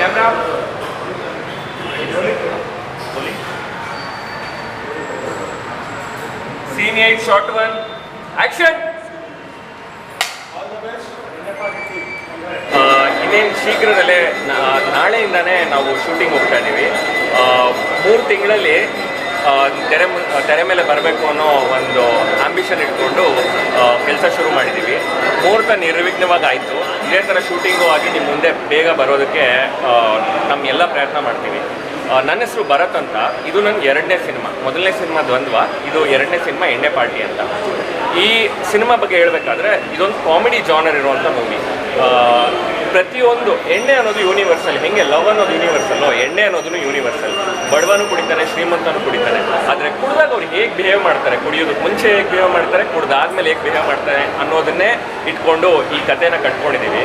Camera? Scene eight shot one action ಇನ್ನೇನು ಶೀಘ್ರದಲ್ಲೇ ನಾಳೆಯಿಂದನೇ ನಾವು ಶೂಟಿಂಗ್ ಹೋಗ್ತಾ ಇದ್ದೀವಿ. ಮೂರು ತಿಂಗಳಲ್ಲಿ ತೆರೆ ತೆರೆ ಮೇಲೆ ಬರಬೇಕು ಅನ್ನೋ ಒಂದು ಆಂಬಿಷನ್ ಇಟ್ಕೊಂಡು ಕೆಲಸ ಶುರು ಮಾಡಿದ್ದೀವಿ. ಮುಹೂರ್ತ ನಿರ್ವಿಘ್ನವಾಗಿ ಆಯಿತು. ಇದೇ ಥರ ಶೂಟಿಂಗು ಆಗಿ ನಿಮ್ಮ ಮುಂದೆ ಬೇಗ ಬರೋದಕ್ಕೆ ನಮ್ಮ ಎಲ್ಲ ಪ್ರಯತ್ನ ಮಾಡ್ತೀವಿ. ನನ್ನ ಹೆಸರು ಭರತ್ ಅಂತ. ಇದು ನನ್ನ ಎರಡನೇ ಸಿನಿಮಾ. ಮೊದಲನೇ ಸಿನಿಮಾ ದ್ವಂದ್ವ. ಇದು ಎರಡನೇ ಸಿನಿಮಾ ಎಣ್ಣೆ ಪಾರ್ಟಿ ಅಂತ. ಈ ಸಿನಿಮಾ ಬಗ್ಗೆ ಹೇಳಬೇಕಾದ್ರೆ, ಇದೊಂದು ಕಾಮಿಡಿ ಜಾನರ್ ಇರುವಂಥ ಮೂವಿ. ಪ್ರತಿಯೊಂದು ಎಣ್ಣೆ ಅನ್ನೋದು ಯೂನಿವರ್ಸಲ್ ಹೆಂಗೆ ಲವ್ ಅನ್ನೋದು ಯೂನಿವರ್ಸಲ್ಲು ಎಣ್ಣೆ ಅನ್ನೋದನ್ನು ಯೂನಿವರ್ಸಲ್ ಬಡವನು ಕುಡಿತಾನೆ, ಶ್ರೀಮಂತನು ಕುಡಿತಾನೆ. ಅವ್ರು ಹೇಗೆ ಬಿಹೇವ್ ಮಾಡ್ತಾರೆ ಕುಡಿಯೋದಕ್ಕೆ ಮುಂಚೆ ಹೇಗೆ ಬಿಹೇವ್ ಮಾಡ್ತಾರೆ, ಕುಡ್ದಾದ್ಮೇಲೆ ಹೇಗೆ ಬಿಹೇವ್ ಮಾಡ್ತಾರೆ ಅನ್ನೋದನ್ನೇ ಇಟ್ಕೊಂಡು ಈ ಕಥೆನ ಕಟ್ಕೊಂಡಿದ್ದೀವಿ.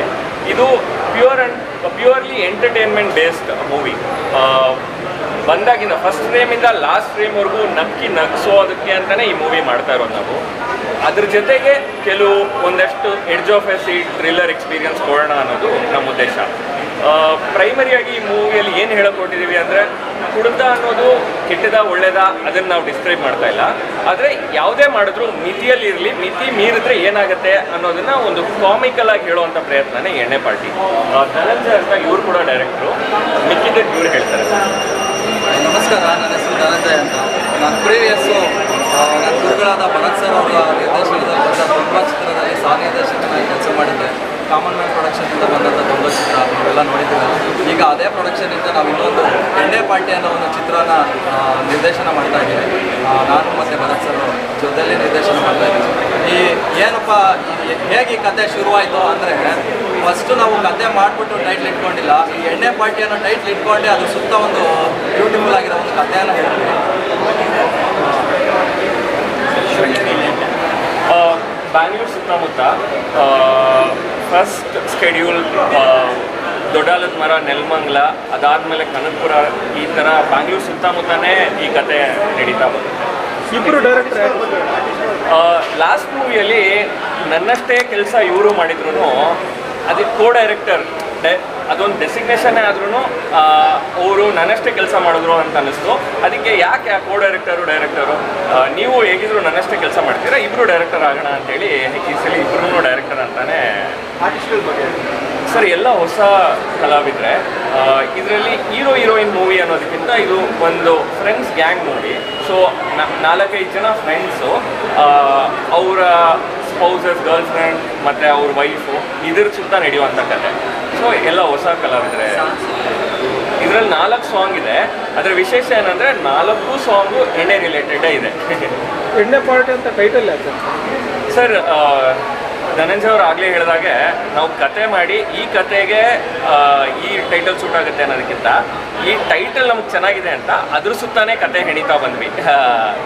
ಇದು pure and purely entertainment based movie ಬಂದಾಗಿನ first ಫ್ರೇಮಿಂದ ಲಾಸ್ಟ್ ಫ್ರೇಮ್ವರೆಗೂ ನಕ್ಕಿ ನಗಿಸೋದಕ್ಕೆ ಅಂತಲೇ ಈ ಮೂವಿ ಮಾಡ್ತಾ ಇರೋದು ನಾವು. ಅದ್ರ ಜೊತೆಗೆ ಕೆಲವು ಒಂದಷ್ಟು edge of a seat thriller experience ಕೊಡೋಣ ಅನ್ನೋದು ನಮ್ಮ ಉದ್ದೇಶ. ಪ್ರೈಮರಿಯಾಗಿ ಈ ಮೂವಿಯಲ್ಲಿ ಏನು ಹೇಳಕೊಟ್ಟಿದ್ದೀವಿ ಅಂದರೆ ಕುಡಿತ ಅನ್ನೋದು ಕೆಟ್ಟದ, ಒಳ್ಳೇದ ಅದನ್ನು ನಾವು ಡಿಸ್ಕ್ರೈಬ್ ಮಾಡ್ತಾ ಇಲ್ಲ. ಆದರೆ ಯಾವುದೇ ಮಾಡಿದ್ರು ಮಿತಿಯಲ್ಲಿ ಇರಲಿ, ಮಿತಿ ಮೀರಿದ್ರೆ ಏನಾಗುತ್ತೆ ಅನ್ನೋದನ್ನ ಒಂದು ಕಾಮಿಕಲ್ ಆಗಿ ಹೇಳುವಂಥ ಪ್ರಯತ್ನನೇ ಎಣ್ಣೆ ಪಾರ್ಟಿ. ಧನಂಜಯ ಅಂತ ಇವರು ಕೂಡ ಡೈರೆಕ್ಟ್ರು ಮಿಕ್ಕಿದ್ದಕ್ಕೆ ಇವ್ರು ಹೇಳ್ತಾರೆ. ನಮಸ್ಕಾರ, ನನ್ನ ಹೆಸರು ಧನಂಜಯ ಅಂತ. ನಾನು ಪ್ರೀವಿಯಸ್ಸು ನನ್ನ ಗುರುಗಳಾದ ಭರತ್ ಸರ್ ಅವರ ನಿರ್ದೇಶನದಲ್ಲಿ ಬಂದ ದೊಂಬ ಚಿತ್ರದಲ್ಲಿ ಮಾಡಿದ್ದೆ ಕಾಮನ್ ಮ್ಯಾನ್ ಪ್ರೊಡಕ್ಷನಿಂದ ಬಂದಂಥ ದೊಂಬ ಚಿತ್ರ, ನೀವೆಲ್ಲ ನೋಡಿದ್ದೀರಾ ಈಗ ಅದೇ ಪ್ರೊಡಕ್ಷನಿಂದ ನಾವು ಇನ್ನೊಂದು ಎಣ್ಣೆ ಪಾರ್ಟಿ ಅನ್ನೋ ಒಂದು ಚಿತ್ರನ ನಿರ್ದೇಶನ ಮಾಡ್ತಾ ಇದ್ದೀವಿ. ನಾನು ಮತ್ತೆ ಭರತ್ ಸರ್ ಜೊತೆಯಲ್ಲಿ ನಿರ್ದೇಶನ ಮಾಡ್ತಾ ಇದ್ದೀವಿ. ಈ ಏನಪ್ಪ ಹೇಗೆ ಈ ಕತೆ ಶುರುವಾಯಿತು ಅಂದರೆ ಫಸ್ಟು ನಾವು ಕತೆ ಮಾಡಿಬಿಟ್ಟು ಟೈಟ್ಲ್ ಇಟ್ಕೊಂಡಿಲ್ಲ. ಈ ಎಣ್ಣೆ ಪಾರ್ಟಿ ಅನ್ನೋ ಟೈಟ್ಲ್ ಇಟ್ಕೊಂಡೆ ಅದು ಸುತ್ತ ಒಂದು ಬ್ಯೂಟಿಫುಲ್ ಆಗಿರೋ ಒಂದು ಕಥೆಯನ್ನು ಹೇಳ್ತೀವಿ ಬ್ಯಾಂಗ್ಳೂರ್ ಸುತ್ತಮುತ್ತ ಫಸ್ಟ್ ಸ್ಕೆಡ್ಯೂಲ್ ದೊಡ್ಡಾಲದ ಮರ ನೆಲಮಂಗ್ಲ ಅದಾದಮೇಲೆ ಕನಕಪುರ ಈ ಥರ ಬ್ಯಾಂಗ್ಳೂರ್ ಸುತ್ತಮುತ್ತನೇ ಈ ಕತೆ ನಡೀತಾ ಬಂತು ಇಬ್ಬರು ಡೈರೆಕ್ಟರ್ ಲಾಸ್ಟ್ ಮೂವಿಯಲ್ಲಿ ನನ್ನಷ್ಟೇ ಕೆಲಸ ಇವರು ಮಾಡಿದ್ರು ಅದಕ್ಕೆ ಕೋ ಡೈರೆಕ್ಟರ್ ಡೈ ಅದೊಂದು ಡೆಸಿಗ್ನೇಷನ್ನೇ ಆದ್ರೂ ಅವರು ನನ್ನಷ್ಟೇ ಕೆಲಸ ಮಾಡಿದ್ರು ಅಂತ ಅನ್ನಿಸ್ತು. ಅದಕ್ಕೆ ಯಾಕೆ ಆ ಕೋ ಡೈರೆಕ್ಟರು ಡೈರೆಕ್ಟರು ನೀವು ಹೇಗಿದ್ರು ನನ್ನಷ್ಟೇ ಕೆಲಸ ಮಾಡ್ತೀರಾ ಇಬ್ಬರು ಡೈರೆಕ್ಟರ್ ಆಗೋಣ ಅಂತೇಳಿ ಈ ಸಲ ಇಬ್ಬರೂ ಬಗ್ಗೆ. ಸರ್ ಎಲ್ಲ ಹೊಸ ಕಲಾವಿದ್ರೆ ಇದರಲ್ಲಿ ಹೀರೋ ಹೀರೋಯಿನ್ ಮೂವಿ ಅನ್ನೋದಕ್ಕಿಂತ ಇದು ಒಂದು ಫ್ರೆಂಡ್ಸ್ ಗ್ಯಾಂಗ್ ಮೂವಿ ಸೊ ನಾಲ್ಕೈದು ಜನ ಫ್ರೆಂಡ್ಸು ಅವರ ಸ್ಪೌಸಸ್ ಗರ್ಲ್ ಫ್ರೆಂಡ್ ಮತ್ತು ಅವ್ರ ವೈಫು ಇದ್ರ ಸುತ್ತ ನಡೆಯುವಂಥ ಕತೆ. ಸೊ ಎಲ್ಲ ಹೊಸ ಕಲಾವಿದ್ರೆ. ಇದರಲ್ಲಿ ನಾಲ್ಕು ಸಾಂಗ್ ಇದೆ. ಅದರ ವಿಶೇಷ ಏನಂದರೆ ನಾಲ್ಕು ಸಾಂಗು ಎಣ್ಣೆ ರಿಲೇಟೆಡೇ ಇದೆ. ಎಣ್ಣೆ ಪಾರ್ಟಿ ಅಂತ ಟೈಟಲ್ ಸರ್ ಧನಂಜಯ ಅವ್ರು ಆಗಲೇ ಹೇಳಿದಾಗೆ ನಾವು ಕತೆ ಮಾಡಿ ಈ ಕತೆಗೆ ಈ ಟೈಟಲ್ ಸೂಟ್ ಆಗುತ್ತೆ ಅನ್ನೋದಕ್ಕಿಂತ ಈ ಟೈಟಲ್ ನಮ್ಗೆ ಚೆನ್ನಾಗಿದೆ ಅಂತ ಅದ್ರ ಸುತ್ತಾನೇ ಕತೆ ಹೆಣಿತಾ ಬಂದ್ವಿ.